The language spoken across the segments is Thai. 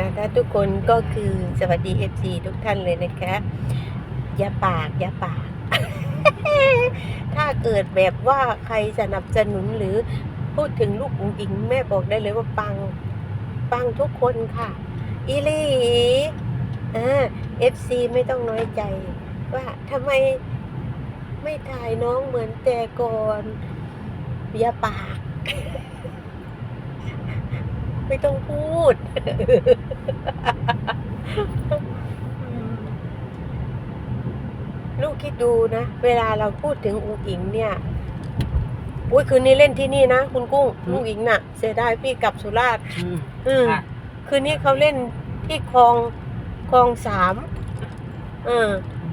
นะคะทุกคนก็คือสวัสดี FC ทุกท่านเลยนะคะอย่าปากอย่าปาก ถ้าเกิดแบบว่าใครสนับสนุนหรือพูดถึงลูกอุ๋งอิงแม่บอกได้เลยว่าปัง ปังทุกคนค่ะ อีลีอ่า FC ไม่ต้องน้อยใจ ว่าทำไมไม่ถ่ายน้องเหมือนแต่ก่อนอย่าปาก ไม่ต้องพูด ลูกคิดดูนะ เวลาเราพูดถึงอุ๋งอิงเนี่ยอุ้ยคืนนี้เล่นที่นี่นะคุณกุ้งอืมลูกอิงน่ะ เสียดายพี่กลับสุราษฎร์อืมอืมค่ะคืนนี้เขาเล่นที่คลองคลองสามเออ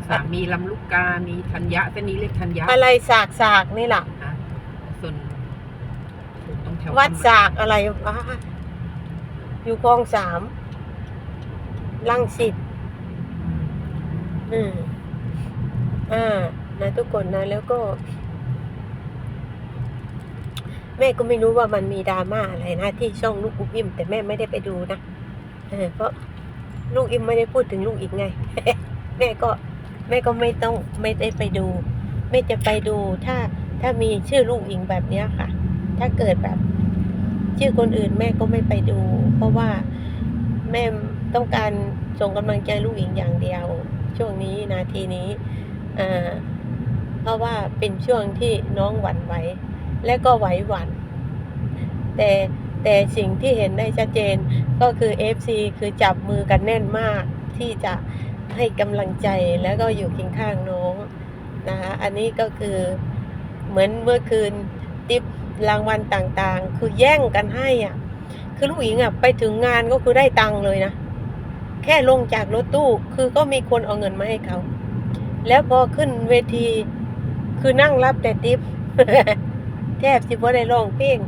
สามีลำลูกกา มีธัญญะเส้นนี้เรียกธัญญะอะไรสากสากนี่ล่ะ อะส่วนตรงแถววัดสากอะไรวะ อยู่คลองสามลังสิตอืมอ่านะทุกคนนะแล้วก็ แม่ก็ไม่รู้ว่ามันมีดราม่าอะไรนะที่ช่องลูกอุอิมแต่แม่ไม่ได้ไปดูนะเออเพราะลูกอิมไม่ได้พูดถึงลูกอีกไง แม่ก็แม่ก็ไม่ต้องไม่ได้ไปดู แม่จะไปดูถ้าถ้ามีชื่อลูกอิงแบบเนี้ยค่ะ ถ้าเกิดแบบ ชื่อคนอื่นแม่ก็ไม่ไปดู เพราะว่าแม่ต้องการส่งกำลังใจลูกอิงอย่างเดียว ช่วงนี้นาทีนี้เพราะว่าเป็นช่วงที่น้องหวั่นไหวและก็ไหวหวั่นแต่แต่สิ่งที่เห็นได้ชัดเจนก็คือ FC คือจับมือกันแน่นมากที่จะให้กำลังใจแล้วก็อยู่เคียงข้างน้องนะคะอันนี้ก็คือเหมือนเมื่อคืนติป รางวัลต่างๆ คือแย่งกันให้อะ คือลูกหญิงอะไปถึงงานก็คือได้ตังค์เลยนะ แค่ลงจากรถตู้ คือก็มีคนเอาเงินมาให้เขา แล้วพอขึ้นเวที คือนั่งรับแต่ติปแทบสิบ่ได้ร้องเพลง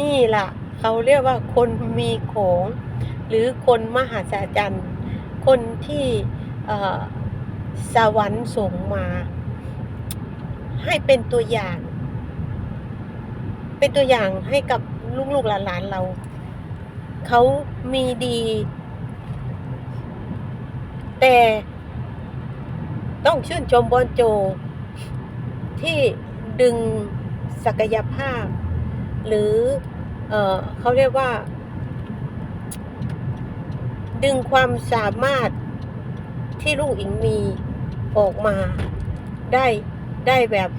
นี่ล่ะ เขาเรียกว่าคนมีของ หรือคนมหาศาจรรย์ คนที่เอ่อสวรรค์ส่งมา ให้เป็นตัวอย่าง เป็นตัวอย่างให้กับลูกๆหลานๆเรา เขามีดี แต่ต้องชื่นชมบอลโจ ที่ดึงศักยภาพ หรือเออเขาเรียกว่า ดึงความสามารถที่ลูกอิงมีออกมาได้ได้แบบ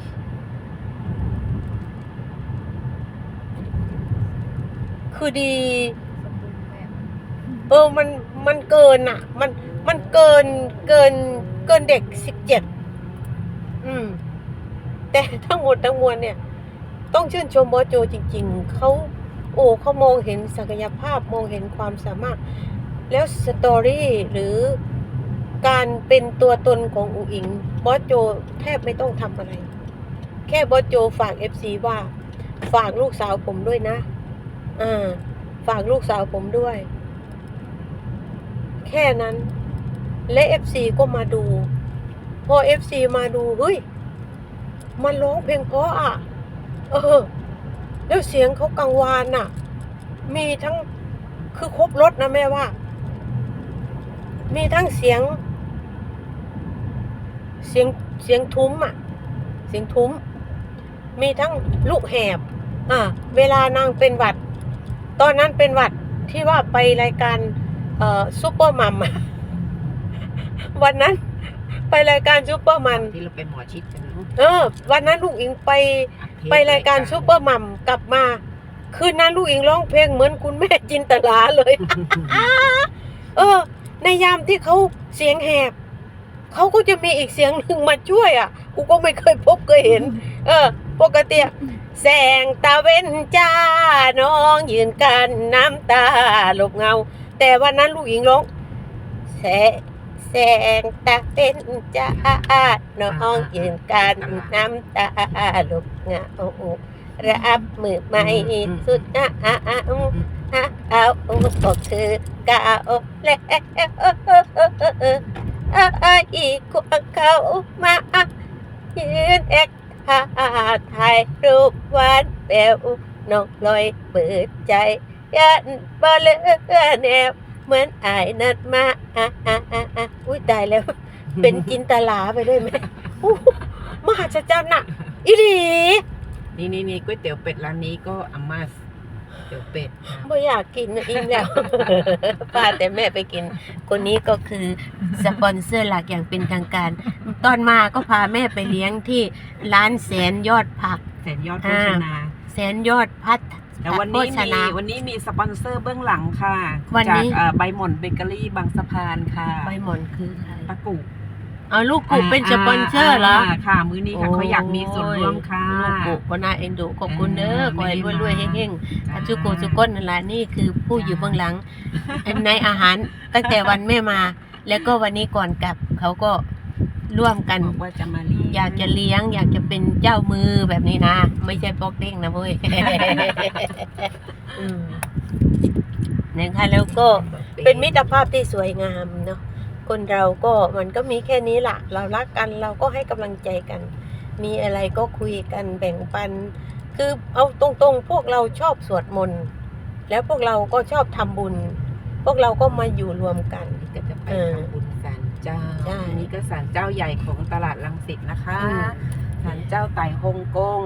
คือดี เออมันมันเกินอะ มันมันเกินเกินเกินเด็กสิบเจ็ดอืม แต่ทั้งหมดทั้งมวลเนี่ย ต้องชื่นชมบอสโจจริง ๆเขาโอ้เขามองเห็นศักยภาพมองเห็นความสามารถ แล้วสตอรี่หรือการเป็นตัวตนของอูอิงบอสโจแทบไม่ต้องทำอะไร แค่บอสโจฝากเอฟซีว่า ฝากลูกสาวผมด้วยนะ อ่าฝากลูกสาวผมด้วย แค่นั้น และเอฟซีก็มาดู พอเอฟซีมาดู เฮ้ย มันร้องเพลงเพราะอะ เออ แล้วเสียงเขากังวานน่ะ มีทั้งคือครบรถนะแม่ว่า มีทั้งเสียง เสียงเสียงทุ้มอะ เสียงทุ้ม มีทั้งลูกแหบ อ่า เวลานางเป็นหวัด ตอนนั้นเป็นหวัดที่ว่าไปรายการเอ่อซูเปอร์มัมอะวันนั้นไปรายการซูเปอร์มันที่เราไปหมอชิดกันเนอะเออ วันนั้นลูกอิงไปอัดเทไปรายการซูเปอร์มัมกลับมาคืนนั้นลูกอิงร้องเพลงเหมือนคุณแม่จินตลาเลย เออ ในยามที่เขาเสียงแหบเขาก็จะมีอีกเสียงหนึ่งมาช่วยอะ กูก็ไม่เคยพบเคยเห็น เออ ปกติอะ แสงตาเว้นจ้าน้องยืนกันน้ำตาหลบเงา แต่วันนั้นลูกหญิงร้องแสงแสงตาเป็นจ้าน้องยืนกันน้ำตาหลบเงารับมือไม่สุดอ้าอาอาอาเอาบอกเธอก้าวแล้วอีกคนเขามายืนแอค ท่าถ่ายรูปหวานแปวน้องลอยเปิดใจยันบ่เลือแนวเหมือนอายนัดมาอะอะอะอะอุ้ยตายแล้ว เป็นจินตลาไปด้วยไหมอู้หูมหัศจรรย์น่ะอีหลี นี่นี่นี่ก๋วยเตี๋ยวเป็ดร้านนี้ก็อามาส เตี๋ยวเป็ดค่ะไม่อยากกินนะอิ่มแล้วป้าแต่แม่ไปกิน คนนี้ก็คือสปอนเซอร์หลักอย่างเป็นทางการ ตอนมาก็พาแม่ไปเลี้ยงที่ร้านแสนยอดผัก แสนยอดโภชนาแสนยอดพัดแต่วันนี้โภชมีนาวันนี้มีสปอนเซอร์เบื้องหลังค่ะวันจากนี้เอ่อใบหม่อนเบเกอรี่บางสะพานค่ะ ใบหมอนคือใครปะกุ เอาลูกกุเป็นสปอนเซอร์เหรอาค่ะ มื้อนี้ค่ะเขาอยากมีส่วนร่วมค่ะลูกกุก็น่าเอ็นดูขอบคุณเด้อเออขอให้ไม่ได้รวยๆมาเฮงๆจ้าอาจุโกจุก้นนั่นแหละนี่คือผู้อยู่เบื้องหลังในอาหารตั้งแต่วันแม่มา แล้วก็วันนี้ก่อนกลับเขาก็ร่วมกัน บอกว่าจะมาเลี้ยงอยากจะเลี้ยง อยากจะเป็นเจ้ามือแบบนี้นะ ไม่ใช่ปอกเด้งนะเว้ยอืมนะคะแล้วก็เป็นมิตรภาพที่สวยงามเนาะ คนเราก็มันก็มีแค่นี้ละเรารักกันเราก็ให้กำลังใจกัน มีอะไรก็คุยกันแบ่งปัน คือเอาตรงๆ พวกเราชอบสวดมนต์แล้วพวกเราก็ชอบทำบุญ พวกเราก็มาอยู่รวมกัน ก็จะไปเออทำบุญศาลเจ้าใช่ อันนี้ก็ศาลเจ้าใหญ่ของตลาดลังสิตนะคะอืมศาลเจ้าไต่ฮงกง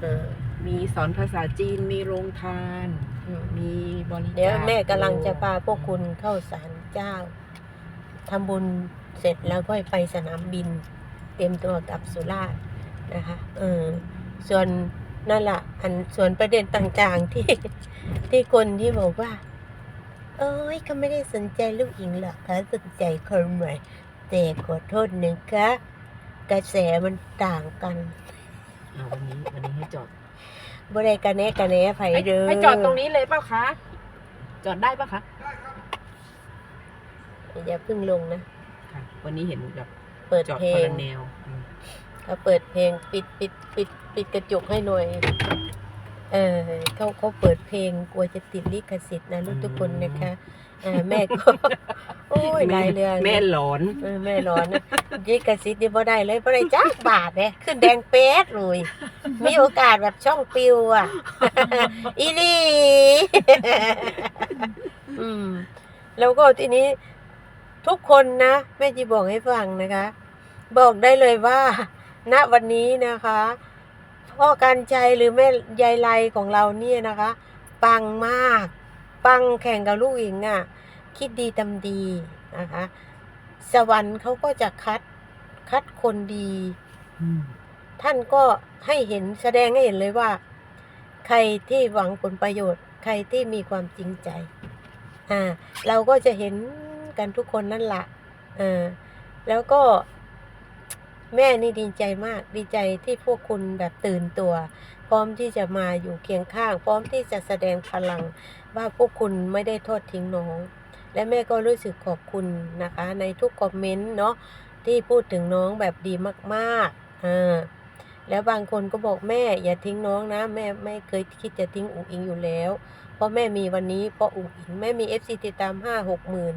เออมีสอนภาษาจีน มีโรงทาน อืมมีบริจาคเดี๋ยวแม่กำลังจะพาพวกคุณเข้าศาลเจ้า ทำบุญเสร็จแล้วก็ไปสนามบิน เตรียมตัวกลับสุราษฎร์นะคะ เออ ส่วนนั่นแหละอันส่วนประเด็นต่างๆที่ที่คนที่บอกว่า เอ้ยเขาไม่ได้สนใจลูกหญิงหรอกเขาสนใจคนใหม่แต่ขอโทษนะคะกระแสมันต่างกันอ่าวันนี้วันนี้ให้จอดบ่ได้กันแน่กันแน่ไผให้เด้อให้จอดตรงนี้เลยเปล่าคะ จอดได้ปะคะ อย่าเพิ่งลงนะ ค่ะ วันนี้เห็นแบบเปิดจอดเพลคนงละแนวอืมเขาเปิดเพลงปิดปิดปิดปิดกระจกให้หน่อย เออเขาเขาเปิดเพลงกลัวจะติดลิขสิทธิ์นะลูกทุกคนนะคะเออแม่ก็ โอ้ยหลายเรื่องแม่หลอนเออแม่ร้อนนะลิขสิทธิ์นี่บ่ได้เลยบ่ได้จักบาทเนี่ยขึ้นแดงเป๊ดเลยมีโอกาสแบบช่องปิวอะ อีหลี อืม แล้วก็ทีนี้ ทุกคนนะแม่จีบอกให้ฟังนะคะ บอกได้เลยว่าณวันนี้นะคะพ่อการใจหรือแม่ยายไลของเราเนี่ยนะคะ ปังมาก ปังแข่งกับลูกหญิงอะ่ะ คิดดีทำดีนะคะ สวรรค์เขาก็จะคัดคัดคนดี ท่านก็ให้เห็นแสดงให้เห็นเลยว่า ใครที่หวังผลประโยชน์ ใครที่มีความจริงใจอ่าเราก็จะเห็น กันทุกคนนั่นแหละอ่าแล้วก็ แม่นี่ดีใจมากดีใจที่พวกคุณแบบตื่นตัว พร้อมที่จะมาอยู่เคียงข้าง พร้อมที่จะแสดงพลังว่าพวกคุณไม่ได้ทอดทิ้งน้อง และแม่ก็รู้สึกขอบคุณนะคะ ในทุกคอมเมนต์เนาะที่พูดถึงน้องแบบดีมากๆอ่าแล้วบางคนก็บอกแม่อย่าทิ้งน้องนะ แม่ไม่เคยคิดจะทิ้งอุ๋งอิงอยู่แล้ว เพราะแม่มีวันนี้เพราะอุ๋งอิงแม่มี FC ติดตามห้าหกหมื่น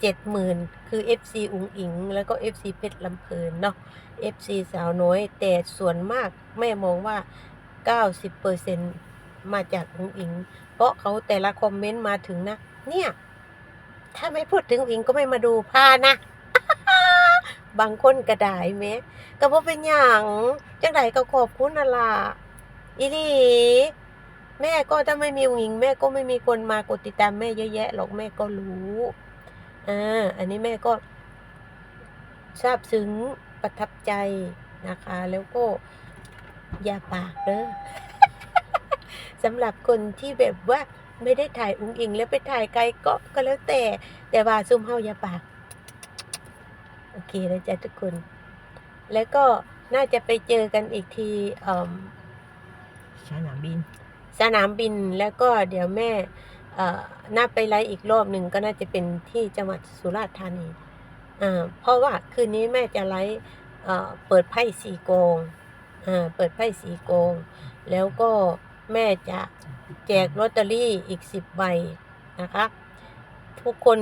เจ็ดหมื่นคือ FC อุงอิง แล้วก็ FC เพชรลำเพลินเนาะ FC สาวน้อย แต่ส่วนมากแม่มองว่า 90%มาจากอุงอิง เพราะเขาแต่ละคอมเมนต์มาถึงนะ เนี่ย ถ้าไม่พูดถึงอุงอิงก็ไม่มาดูพานะ บางคนกระดายแม้ก็บ่เป็นอย่างจังไดก็ขอบคุณน่ะล่ะอีลีแม่ก็ถ้าไม่มีอุงอิง แม่ก็ไม่มีคนมากดติดตามแม่เยอะแยะหรอกแม่ก็รู้ อ่าอันนี้แม่ก็ซาบซึ้งประทับใจนะคะ แล้วก็อย่าปากเด้อสำหรับคนที่แบบว่าไม่ได้ถ่ายอุ๋งอิง แล้วไปถ่ายไกลก็ก็แล้วแต่ แต่ว่าซุ่มเฮาอย่าปาก โอเคนะจ๊ะทุกคน แล้วก็น่าจะไปเจอกันอีกทีเอ่อสนามบิน สนามบินแล้วก็เดี๋ยวแม่เอ่อ น่าไปไลฟ์อีกรอบหนึ่งก็น่าจะเป็นที่จังหวัดสุราษฎร์ธานีเพราะว่าคืนนี้แม่จะไลฟ์เอ่เปิดไพ่สีโกงเปิดไพ่สีโกง แล้วก็แม่จะแจกลอตเตอรี่อีกสิบใบนะคะ ทุกคน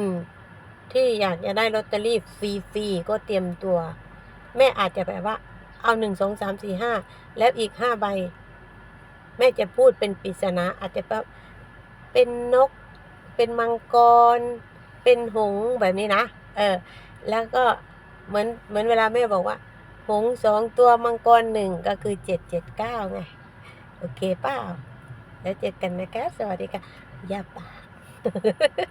ที่อยากจะได้ลอตเตอรี่ฟรีๆก็เตรียมตัว แม่อาจจะแบบว่า เอาหนึ่งสองสามสี่ห้าแล้วอีกห้าใบ แม่จะพูดเป็นปริศนาอาจจะแบบ เป็นนก เป็นมังกร เป็นหงส์แบบนี้นะ เออ แล้วก็เหมือนเหมือนเวลาแม่บอกว่า หงส์สองตัวมังกรหนึ่งก็คือเจ็ดเจ็ดเก้าไง โอเคเปล่า แล้วเจอกันนะคะ สวัสดีค่ะ อย่าปา